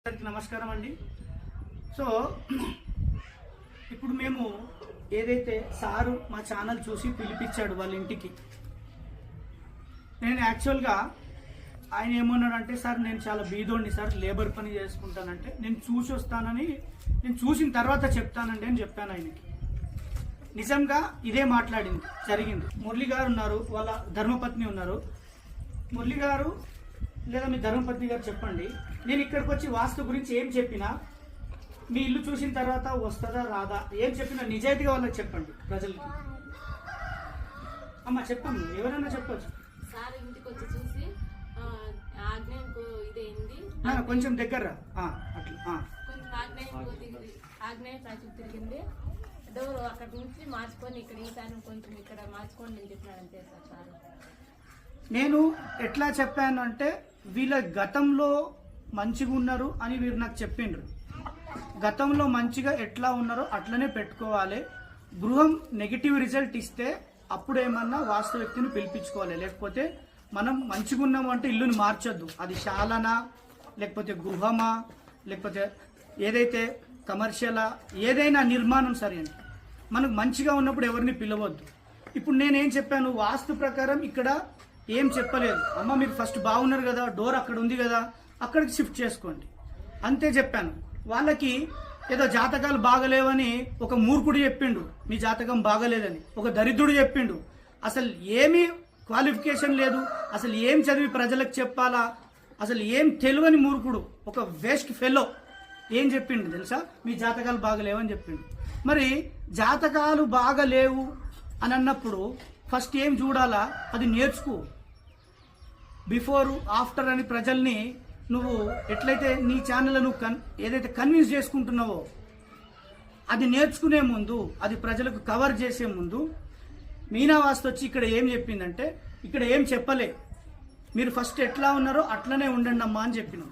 అందరికి నమస్కారం అండి. సో ఇప్పుడు మేము ఏదైతే సారు మా ఛానల్ చూసి పిలిపించాడు వాళ్ళ ఇంటికి నేను యాక్చువల్గా ఆయన ఏమన్నాడంటే సార్ నేను చాలా బీదోండి సార్ లేబర్ పని చేసుకుంటానంటే నేను చూసి వస్తానని నేను చూసిన తర్వాత చెప్తానండి అని చెప్పాను ఆయనకి. నిజంగా ఇదే మాట్లాడింది జరిగింది. మురళి గారు ఉన్నారు వాళ్ళ ధర్మపత్ని ఉన్నారు. మురళి గారు లేదా మీ ధర్మపత్ని గారు చెప్పండి. నేను ఇక్కడికి వచ్చి వాస్తు గురించి ఏం చెప్పినా మీ ఇల్లు చూసిన తర్వాత వస్తుందా రాదా? ఏం చెప్పినా నిజాయితీగా వాళ్ళకి చెప్పండి ప్రజలకి. అమ్మ చెప్పండి ఎవరైనా చెప్పొచ్చు. సార్ ఇంటికి వచ్చి చూసి ఆగ్నేయంకు ఇదేంది కొంచెం దగ్గర అట్లా. కొంచెం ఆగ్నేయంకు తిరిగి ఆగ్నేయ ప్రాచుర్యం తిరిగింది. డోర్ అక్కడ నుంచి మార్చుకొని ఇక్కడ ఈశాన్యం కొంచెం ఇక్కడ మార్చుకోండి అని చెప్పినాడు అంతే సార్. నేను ఎట్లా చెప్పాను అంటే వీళ్ళ గతంలో మంచిగా ఉన్నారు అని వీరు నాకు చెప్పిండ్రు. గతంలో మంచిగా ఎట్లా ఉన్నారో అట్లనే పెట్టుకోవాలి. గృహం నెగిటివ్ రిజల్ట్ ఇస్తే అప్పుడు ఏమన్నా వాస్తు వ్యక్తిని పిలిపించుకోవాలి. లేకపోతే మనం మంచిగా ఉన్నాము అంటే ఇల్లుని మార్చొద్దు. అది శాలనా లేకపోతే గృహమా లేకపోతే ఏదైతే కమర్షియలా ఏదైనా నిర్మాణం సరే అండి. మనకు మంచిగా ఉన్నప్పుడు ఎవరిని పిలవద్దు. ఇప్పుడు నేనేం చెప్పాను? వాస్తు ప్రకారం ఇక్కడ ఏం చెప్పలేదు. అమ్మ మీరు ఫస్ట్ బాగున్నారు కదా డోర్ అక్కడ ఉంది కదా అక్కడికి షిఫ్ట్ చేసుకోండి. అంతే చెప్పాను. వాళ్ళకి ఏదో జాతకాలు బాగలేవని ఒక మూర్ఖుడు చెప్పిండు. మీ జాతకం బాగలేదని ఒక దరిద్రుడు చెప్పిండు. అసలు ఏమీ క్వాలిఫికేషన్ లేదు. అసలు ఏం చదివి ప్రజలకు చెప్పాలా? అసలు ఏం తెలియని మూర్ఖుడు. ఒక వేస్ట్ ఫెలో. ఏం చెప్పిండు తెలుసా? మీ జాతకాలు బాగలేవని చెప్పిండు. మరి జాతకాలు బాగలేవు అని అన్నప్పుడు ఫస్ట్ ఏం చూడాలా? అది నేర్చుకో. బిఫోర్ ఆఫ్టర్ అని ప్రజల్ని నువ్వు ఎట్లయితే నీ ఛానల్ నువ్వు కన్ ఏదైతే కన్విన్స్ చేసుకుంటున్నావో అది నేర్చుకునే ముందు అది ప్రజలకు కవర్ చేసే ముందు మీనావాస్తు వచ్చి ఇక్కడ ఏం చెప్పిందంటే ఇక్కడ ఏం చెప్పలే. మీరు ఫస్ట్ ఎట్లా ఉన్నారో అట్లనే ఉండండి అమ్మా అని చెప్పినాం.